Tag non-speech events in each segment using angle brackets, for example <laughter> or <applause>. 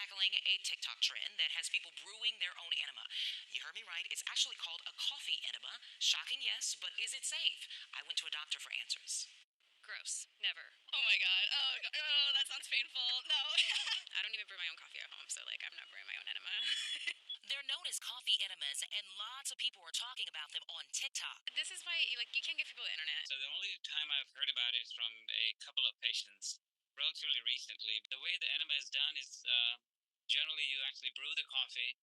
tackling a TikTok trend that has people brewing their own enema. You heard me right. It's actually called a coffee enema. Shocking, yes, but is it safe? I went to a doctor for answers. Gross. Never. Oh my god. Oh, God. oh that sounds painful. No. <laughs> I don't even brew my own coffee at home, so like I'm not brewing my own enema. <laughs> They're known as coffee enemas, and lots of people are talking about them on TikTok. this is why like you can't get people the internet. So the only time I've heard about it is from a couple of patients relatively recently. The way the enema is done is uh, generally you actually brew the coffee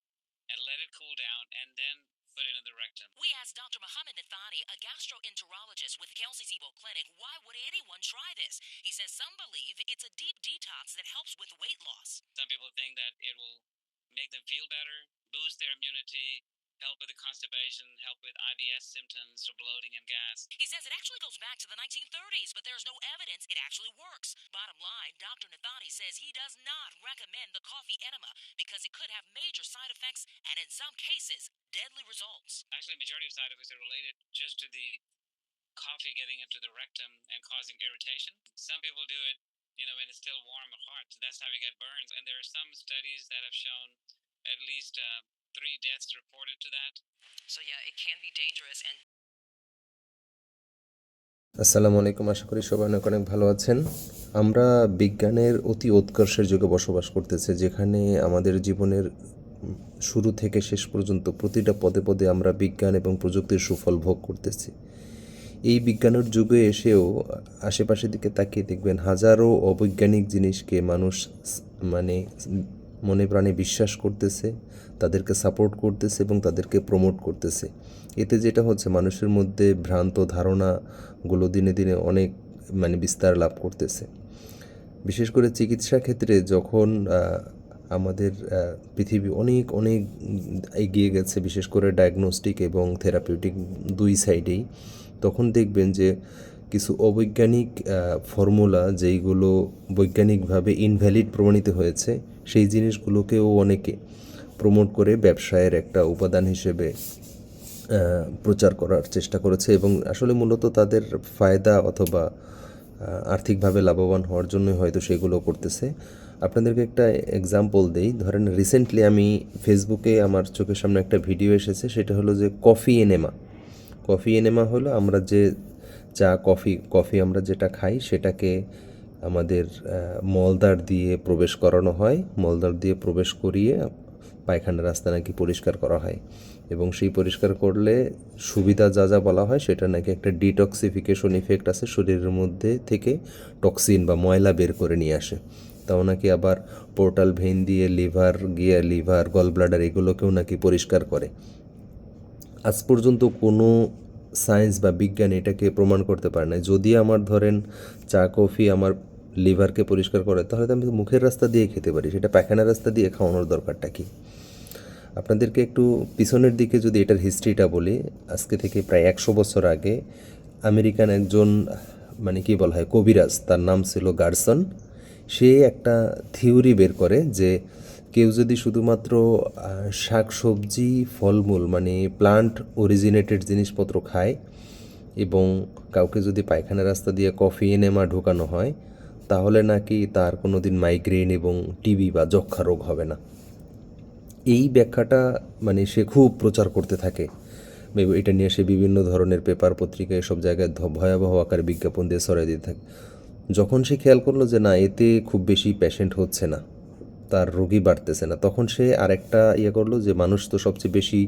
and let it cool down and then put it in the rectum. We asked Dr. Mohammed Nathani, a gastroenterologist with Kelsey's Evo Clinic, why would anyone try this? He says some believe it's a deep detox that helps with weight loss. Some people think that it will make them feel better, boost their immunity, help with the constipation, help with IBS symptoms or bloating and gas. He says it actually goes back to the 1930s, but there's no evidence it actually works. Bottom line, Dr. Nathani says he does not recommend the coffee enema because it could have major side effects and, in some cases, deadly results. Actually, majority of side effects are related just to the coffee getting into the rectum and causing irritation. Some people do it, you know, when it's still warm or hot. So that's how you get burns. And there are some studies that have shown at least uh, three deaths reported to that. So, yeah, it can be dangerous and আসসালামু আলাইকুম আশা করি সবাই অনেক অনেক ভালো আছেন আমরা বিজ্ঞানের অতি উৎকর্ষের যুগে বসবাস করতেছি যেখানে আমাদের জীবনের শুরু থেকে শেষ পর্যন্ত প্রতিটা পদে পদে আমরা বিজ্ঞান এবং প্রযুক্তির সুফল ভোগ করতেছি এই বিজ্ঞানের যুগে এসেও আশেপাশের দিকে তাকিয়ে দেখবেন হাজারো অবৈজ্ঞানিক জিনিসকে মানুষ মানে মনে প্রাণে বিশ্বাস করতেছে, তাদেরকে সাপোর্ট করতেছে এবং তাদেরকে প্রমোট করতেছে। এতে যেটা হচ্ছে মানুষের মধ্যে ভ্রান্ত ধারণাগুলো দিনে দিনে অনেক মানে বিস্তার লাভ করতেছে। বিশেষ করে চিকিৎসা ক্ষেত্রে যখন আমাদের পৃথিবী অনেক অনেক এগিয়ে গেছে, বিশেষ করে ডায়াগনস্টিক এবং থেরাপিউটিক দুই সাইডেই তখন দেখবেন যে কিছু অবৈজ্ঞানিক ফর্মুলা যেইগুলো বৈজ্ঞানিকভাবে ইনভ্যালিড প্রমাণিত হয়েছে, সেই জিনিসগুলোকেও অনেকে প্রমোট করে ব্যবসায়ের একটা উপাদান হিসেবে প্রচার করার চেষ্টা করেছে এবং আসলে মূলত তাদের ফায়দা অথবা আর্থিকভাবে লাভবান হওয়ার জন্য হয়তো সেগুলো করতেছে। আপনাদেরকে একটা এক্সাম্পল দেই, ধরেন রিসেন্টলি আমি ফেসবুকে আমার চোখের সামনে একটা ভিডিও এসেছে, সেটা হলো যে কফি এনেমা কফি এনেমা হলো আমরা যে চা, কফি কফি আমরা যেটা খাই সেটাকে আমাদের মলদার দিয়ে প্রবেশ করানো হয়। মলদার দিয়ে প্রবেশ করিয়ে পায়খানা রাস্তা নাকি পরিষ্কার করা হয় এবং সেই পরিষ্কার করলে সুবিধা যা যা বলা হয় সেটা নাকি একটা ডিটক্সিফিকেশন ইফেক্ট আছে শরীরের মধ্যে থেকে টক্সিন বা ময়লা বের করে নিয়ে আসে। তাও নাকি আবার পোর্টাল ভেন দিয়ে লিভার গিয়ে লিভার গল ব্লাডার এগুলোকেও নাকি পরিষ্কার করে। আজ পর্যন্ত কোনো সায়েন্স বা বিজ্ঞান এটাকে প্রমাণ করতে পারে না যদি আমার ধরেন চা, কফি আমার লিভারকে পরিষ্কার করে, তাহলে তো আমি মুখের রাস্তা দিয়ে খেতে পারি, সেটা পায়খানার রাস্তা দিয়ে খাওয়ানোর দরকারটা কি? আপনাদেরকে একটু পিছনের দিকে যদি এটার হিস্ট্রিটা বলি, আজকে থেকে প্রায় একশো বছর আগে আমেরিকান একজন মানে কি বলা হয়, কবিরাজ, তার নাম ছিল গার্সন। সে একটা থিওরি বের করে যে কেউ যদি শুধুমাত্র শাক সবজি ফলমূল মানে প্লান্ট অরিজিনেটেড জিনিসপত্র খায় এবং কাউকে যদি পায়খানা রাস্তা দিয়ে কফি এনেমা ঢোকানো হয়, তাহলে নাকি তার কোনো দিন মাইগ্রেন এবং টিবি বা যক্ষা রোগ হবে না। এই ব্যাখ্যাটা মানে সে খুব প্রচার করতে থাকে। এটা নিয়ে সে বিভিন্ন ধরনের পেপার পত্রিকা এসব জায়গায় ভয়াবহ আকারে বিজ্ঞাপন দিয়ে সরাই দিতে থাকে। যখন সে খেয়াল করল যে না, এতে খুব বেশি পেশেন্ট হচ্ছে না তার রোগী বাড়তেছে না। তখন সে আরেকটা ইয়ে করল যে, মানুষ তো সবচেয়ে বেশি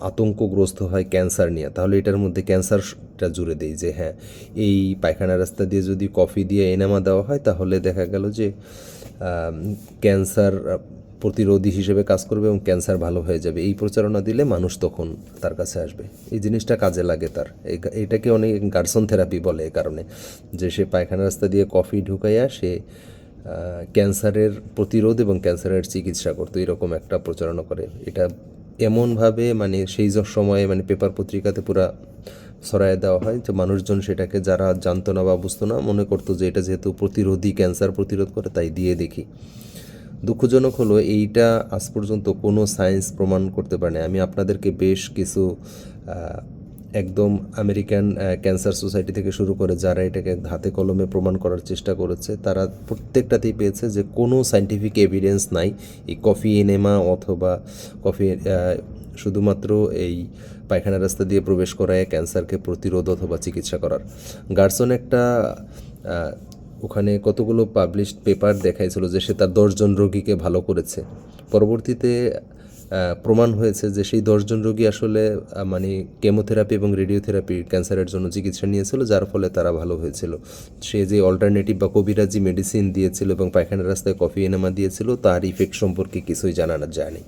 আতঙ্কগ্রস্ত হয় ক্যান্সার নিয়ে। তাহলে এটার মধ্যে ক্যান্সারটা জুড়ে দেয় যে হ্যাঁ এই পায়খানা রাস্তা দিয়ে যদি কফি দিয়ে এনামা দেওয়া হয়, তাহলে দেখা গেল যে ক্যান্সার প্রতিরোধী হিসেবে কাজ করবে এবং ক্যান্সার ভালো হয়ে যাবে। এই প্রচারণা দিলে মানুষ তখন তার কাছে আসবে। এই জিনিসটা কাজে লাগে তার। এটাকে অনেক গার্সন থেরাপি বলে এ কারণে। যে, সে পায়খানা রাস্তা দিয়ে কফি ঢুকাইয়া সে ক্যান্সারের প্রতিরোধ এবং ক্যান্সারের চিকিৎসা করতো এরকম একটা প্রচারণা করে। এটা এমনভাবে মানে সেই সময়ে মানে পেপার পত্রিকাতে পুরা সরাই দেওয়া হয় যে মানুষজন সেটাকে যারা জানতো না বা বুঝতো না মনে করতো যে এটা যেহেতু প্রতিরোধী ক্যান্সার প্রতিরোধ করে তাই দিয়ে দেখি। দুঃখজনক হলো এইটা আজ পর্যন্ত কোনো সায়েন্স প্রমাণ করতে পারে আমি আপনাদেরকে বেশ কিছু একদম আমেরিকান ক্যান্সার সোসাইটি থেকে শুরু করে যারা এটাকে হাতে কলমে প্রমাণ করার চেষ্টা করেছে, তারা প্রত্যেকটাতেই পেয়েছে যে কোনো সাইন্টিফিক এভিডেন্স নাই। এই কফি এনেমা অথবা কফি শুধুমাত্র এই পায়খানা রাস্তা দিয়ে প্রবেশ করায় ক্যান্সারকে প্রতিরোধ অথবা চিকিৎসা করার। গার্সন একটা ওখানে কতগুলো পাবলিশড পেপার দেখাইছিল যে সে তার দশজন রোগীকে ভালো করেছে। পরবর্তীতে প্রমাণ হয়েছে যে সেই দশজন রোগী আসলে মানে কেমোথেরাপি এবং রেডিওথেরাপি ক্যান্সারের জন্য চিকিৎসা নিয়েছিল, যার ফলে তারা ভালো হয়েছিল। সে যে অল্টারনেটিভ বা কবিরাজি মেডিসিন দিয়েছিল এবং পায়খানার রাস্তায় কফি এনেমা দিয়েছিল, তার ইফেক্ট সম্পর্কে কিছুই জানানো যায়নি।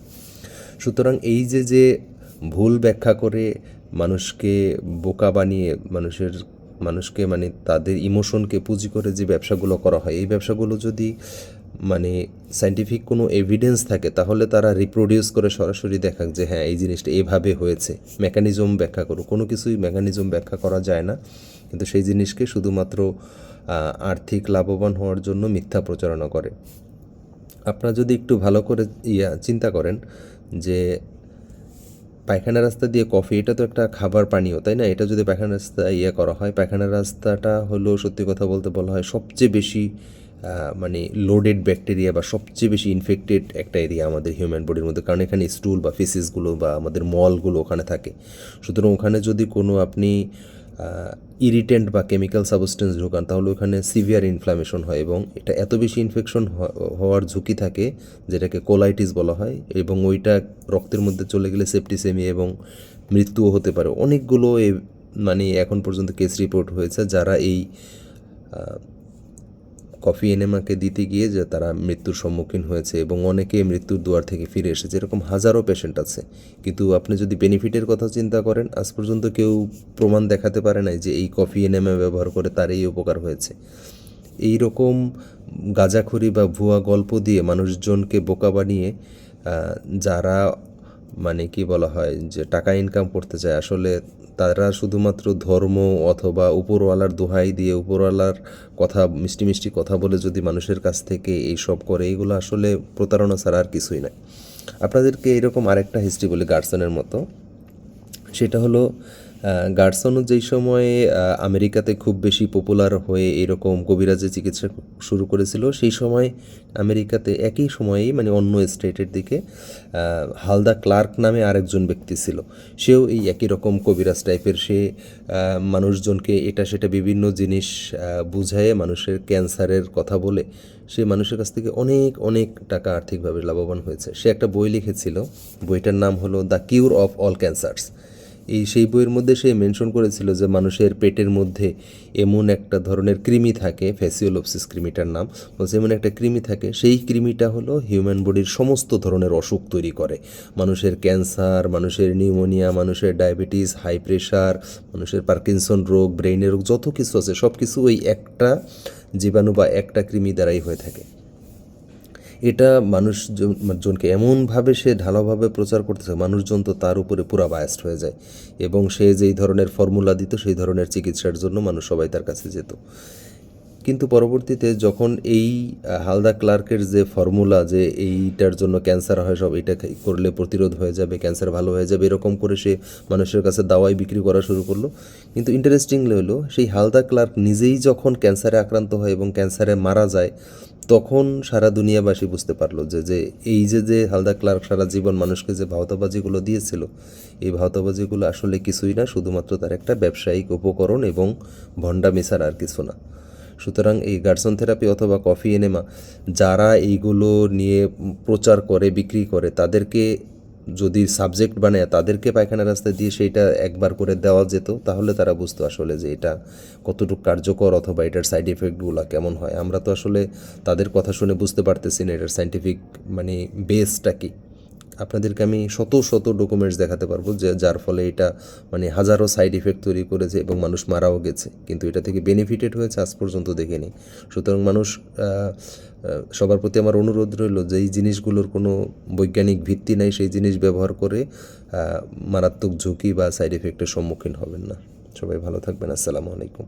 সুতরাং এই যে যে ভুল ব্যাখ্যা করে মানুষকে বোকা বানিয়ে, মানুষের, মানুষকে মানে তাদের ইমোশনকে পুঁজি করে যে ব্যবসাগুলো করা হয়, এই ব্যবসাগুলো যদি মানে সাইন্টিফিক কোনো এভিডেন্স থাকে, তাহলে তারা রিপ্রোডিউস করে সরাসরি দেখাক যে হ্যাঁ এই জিনিসটা এভাবে হয়েছে। মেকানিজম ব্যাখ্যা করুক, কোনো কিছুই মেকানিজম ব্যাখ্যা করা যায় না। কিন্তু সেই জিনিসকে শুধুমাত্র আর্থিক লাভবান হওয়ার জন্য মিথ্যা প্রচারণা করে। আপনারা যদি একটু ভালো করে ইয়া, চিন্তা করেন যে পায়খানা রাস্তা দিয়ে কফি এটা তো একটা খাবার পানীয়, তাই না? এটা যদি পায়খানা রাস্তা ইয়ে করা হয়, পায়খানা রাস্তাটা হলো সত্যি কথা বলতে বলা হয় সবচেয়ে বেশি মানে লোডেড ব্যাকটেরিয়া বা সবচেয়ে বেশি ইনফেক্টেড একটা এরিয়া আমাদের হিউম্যান বডির মধ্যে। কারণ এখানে স্টুল বা ফিসিসগুলো বা আমাদের মলগুলো ওখানে থাকে। সুতরাং ওখানে যদি কোনো আপনি ইরিটেন্ট বা কেমিক্যাল সাবস্টেন্স ঢোকান, তাহলে ওখানে সিভিয়ার ইনফ্লামেশন হয় এবং এটা এত বেশি ইনফেকশন হওয়ার ঝুঁকি থাকে যেটাকে কোলাইটিস বলা হয় এবং ওইটা রক্তের মধ্যে চলে গেলে সেপ্টিসেমি এবং মৃত্যুও হতে পারে। অনেকগুলো মানে এখন পর্যন্ত কেস রিপোর্ট হয়েছে যারা এই কফি এনেমাকে দিতে গিয়ে যে তারা মৃত্যুর সম্মুখীন হয়েছে এবং অনেকে মৃত্যুর দুয়ার থেকে ফিরে এসেছে, এরকম হাজারো পেশেন্ট আছে। কিন্তু আপনি যদি বেনিফিটের কথা চিন্তা করেন, আজ পর্যন্ত কেউ প্রমাণ দেখাতে পারে নাই যে এই কফি এনেমা ব্যবহার করে তার এই উপকার হয়েছে। এই রকম গাঁজাখড়ি বা ভুয়া গল্প দিয়ে মানুষজনকে বোকা বানিয়ে যারা মানে কি বলা হয়, যে টাকা ইনকাম করতে চায়। আসলে তারা শুধুমাত্র ধর্ম অথবা উপরওয়ালার দোহাই দিয়ে, উপরওয়ালার কথা, মিষ্টি মিষ্টি কথা বলে যদি মানুষের কাছ থেকে এই সব করে এইগুলো আসলে প্রতারণা ছাড়া আর কিছুই নাই। আপনাদেরকে এরকম আরেকটা হিস্ট্রি বলি গার্সনের মতো। সেটা হলো আহ, গার্সনও যেই সময়ে আমেরিকাতে খুব বেশি পপুলার হয়ে এরকম কবিরাজে চিকিৎসা শুরু করেছিল সেই সময় আমেরিকাতে একই সময়েই মানে অন্য স্টেটের দিকে হালদা ক্লার্ক নামে আরেকজন ব্যক্তি ছিল। সেও এই একই রকম কবিরাজ টাইপের সে মানুষজনকে এটা সেটা বিভিন্ন জিনিস বুঝায়ে মানুষের ক্যান্সারের কথা বলে সে মানুষের কাছ থেকে অনেক অনেক টাকা আর্থিকভাবে লাভবান হয়েছে। সে একটা বই লিখেছিল বইটার নাম হলো the cure of all cancers এই সেই বইয়ের মধ্যে সে মেনশন করেছিল যে মানুষের পেটের মধ্যে এমন একটা ধরনের কৃমি থাকে ফ্যাসিওলোপসিস কৃমিটার নাম। বলছে, এমন একটা কৃমি থাকে, সেই কৃমিটা হলো হিউম্যান বডির সমস্ত ধরনের অসুখ তৈরি করে। মানুষের ক্যান্সার, মানুষের নিউমোনিয়া, মানুষের ডায়াবেটিস, হাই প্রেশার, মানুষের পার্কিনসন রোগ, ব্রেইনের রোগ, যত কিছু আছে সব কিছু ওই একটা জীবাণু বা একটা কৃমি দ্বারাই হয়ে থাকে। এটা মানুষজনকে এমনভাবে সে ঢালাভাবে প্রচার করতেছে, মানুষজন তো তার উপরে পুরা বায়াস্ট হয়ে যায়। এবং সে যেই ধরনের ফর্মুলা দিত, সেই ধরনের চিকিৎসার জন্য মানুষ সবাই তার কাছে যেত। কিন্তু পরবর্তীতে যখন এই হালদা ক্লার্কের যে ফর্মুলা যে এইটার জন্য ক্যান্সার হয় সব, এটা করলে প্রতিরোধ হয়ে যাবে ক্যান্সার ভালো হয়ে যাবে, এরকম করে সে মানুষের কাছে দাওয়াই বিক্রি করা শুরু করল। কিন্তু ইন্টারেস্টিংলি হলো, সেই হালদা ক্লার্ক নিজেই যখন ক্যান্সারে আক্রান্ত হয় এবং ক্যান্সারে মারা যায় তখন সারা দুনিয়াবাসী বুঝতে পারল যে যে এই যে যে হালদা ক্লার্ক সারা জীবন মানুষকে যে ভাওতাবাজিগুলো দিয়েছিল, এই ভাওতাবাজিগুলো আসলে কিছুই না, শুধুমাত্র তার একটা ব্যবসায়িক উপকরণ এবং ভণ্ডামি ছাড়া আর কিছু না। সুতরাং এই গার্সন থেরাপি অথবা কফি এনেমা, যারা এইগুলো নিয়ে প্রচার করে, বিক্রি করে, তাদেরকে যদি সাবজেক্ট বানায় তাদেরকে পায়খানা রাস্তা দিয়ে সেইটা একবার করে দেওয়া যেত, তাহলে তারা বুঝতো আসলে যে এটা কতটুকু কার্যকর অথবা এটার সাইড এফেক্টগুলো কেমন হয়। আমরা তো আসলে তাদের কথা শুনে বুঝতে পারতেছি না এটার সাইন্টিফিক মানে বেসটা কি। আপনাদেরকে আমি শত শত ডকুমেন্টস দেখাতে পারব, যে যার ফলে এটা মানে হাজারো সাইড ইফেক্ট তৈরি করেছে এবং মানুষ মারাও গেছে। কিন্তু এটা থেকে বেনিফিটেড হয়েছে আজ পর্যন্ত দেখিনি। সুতরাং মানুষ সবার প্রতি আমার অনুরোধ রইল যে এই জিনিসগুলোর কোনো বৈজ্ঞানিক ভিত্তি নাই, সেই জিনিস ব্যবহার করে মারাত্মক ঝুঁকি বা সাইড এফেক্টের সম্মুখীন হবেন না। সবাই ভালো থাকবেন। আসসালামু আলাইকুম।